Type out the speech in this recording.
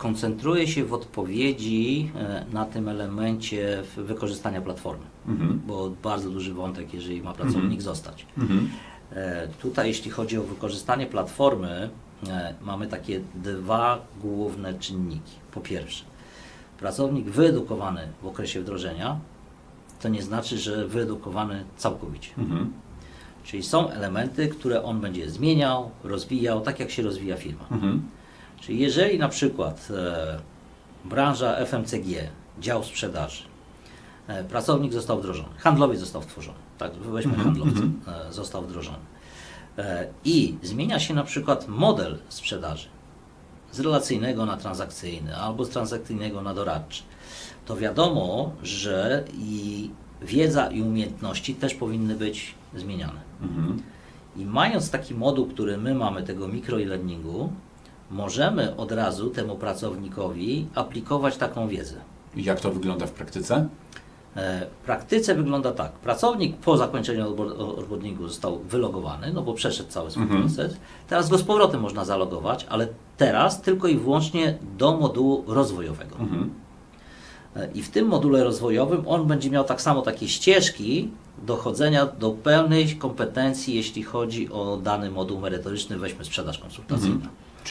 skoncentruję się w odpowiedzi e, na tym elemencie wykorzystania platformy, Mhm. bo bardzo duży wątek, jeżeli ma pracownik zostać. Mhm. E, Tutaj, jeśli chodzi o wykorzystanie platformy, e, mamy takie dwa główne czynniki. Po pierwsze, pracownik wyedukowany w okresie wdrożenia, to nie znaczy, że wyedukowany całkowicie. Mhm. Czyli są elementy, które on będzie zmieniał, rozwijał, tak jak się rozwija firma. Mhm. Czyli jeżeli na przykład e, branża FMCG, dział sprzedaży, e, pracownik został wdrożony, handlowiec został stworzony, tak, weźmy Mhm, handlowca, mhm. e, został wdrożony i zmienia się na przykład model sprzedaży z relacyjnego na transakcyjny albo z transakcyjnego na doradczy, to wiadomo, że i wiedza i umiejętności też powinny być zmieniane. Mhm. I mając taki moduł, który my mamy, tego mikro e-learningu, możemy od razu temu pracownikowi aplikować taką wiedzę. I jak to wygląda w praktyce? E, W praktyce wygląda tak. Pracownik po zakończeniu onboardingu został wylogowany, no bo przeszedł cały swój Mhm. proces. Teraz go z powrotem można zalogować, ale teraz tylko i wyłącznie do modułu rozwojowego. Mhm. E, I w tym module rozwojowym on będzie miał tak samo takie ścieżki dochodzenia do pełnej kompetencji, jeśli chodzi o dany moduł merytoryczny, weźmy sprzedaż konsultacyjna.